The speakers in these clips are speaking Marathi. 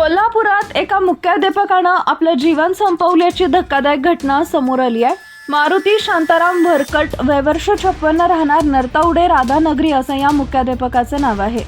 कोल्हापुरात एका मुख्याध्यापकानं आपलं जीवन संपवल्याची धक्कादायक घटना समोर आली आहे. मारुती शांताराम भरकट वयवर्ष छप्पन्न राहणार नरतावडे राधानगरी असं या मुख्याध्यापकाचं नाव आहे.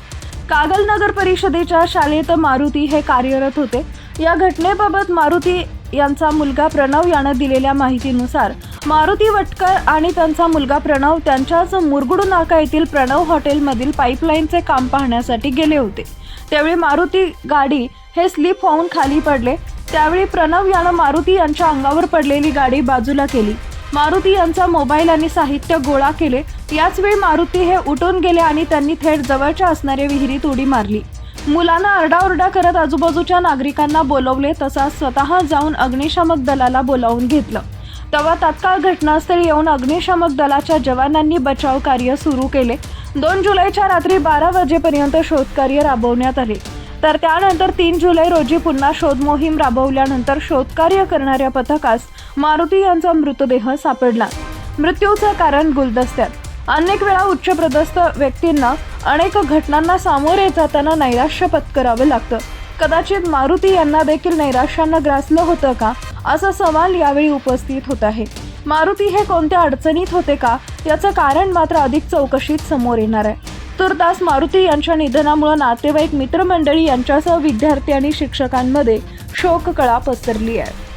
कागल नगर परिषदेच्या शाळेत मारुती हे कार्यरत होते. या घटनेबाबत मारुती यांचा मुलगा प्रणव यानं दिलेल्या माहितीनुसार मारुती वटकर आणि त्यांचा मुलगा प्रणव त्यांच्याच मुरगुडू नाका येथील प्रणव हॉटेलमधील पाईपलाईनचे काम पाहण्यासाठी गेले होते. त्यावेळी मारुती गाडी हे स्लिप होऊन खाली पडले. त्यावेळी प्रणव यानं मारुती यांच्या अंगावर पडलेली गाडी बाजूला केली. मारुती यांचा मोबाईल आणि साहित्य गोळा केले. याच वेळी मारुती हे उठून गेले आणि त्यांनी थेट जवळच्या असणाऱ्या विहिरीत उडी मारली. मुलांना आरडाओरडा करत आजूबाजूच्या नागरिकांना बोलवले तसा स्वतः जाऊन अग्निशामक दलाला बोलावून घेतलं. तेव्हा तात्काळ घटनास्थळी येऊन अग्निशामक दलाच्या जवानांनी बचाव कार्य सुरू केले. दोन जुलैच्या रात्री बारा वाजेपर्यंत शोधकार्य राबवण्यात आले. तर त्यानंतर तीन जुलै रोजी पुन्हा शोध मोहीम राबवल्यानंतर शोधकार्य करणाऱ्या पथकास मारुती यांचा मृतदेह सापडला. मृत्यूचं कारण गुलदस्त्यात. अनेक वेळा उच्चपदस्थ व्यक्तींना अनेक घटनांना सामोरे जाताना नैराश्य पत्करावं लागतं. कदाचित मारुती यांना देखील नैराश्यानं ग्रासलं होतं का? असा सवाल यावेळी उपस्थित होत आहे. मारुती हे कोणत्या अडचणीत होते का? याचं कारण मात्र अधिक चौकशीत समोर येणार आहे. तुर्तास मारुती यांच्या निधनामुळे नातेवाईक मित्रमंडळी यांच्यासह विद्यार्थी आणि शिक्षकांमध्ये शोककळा पसरली आहे.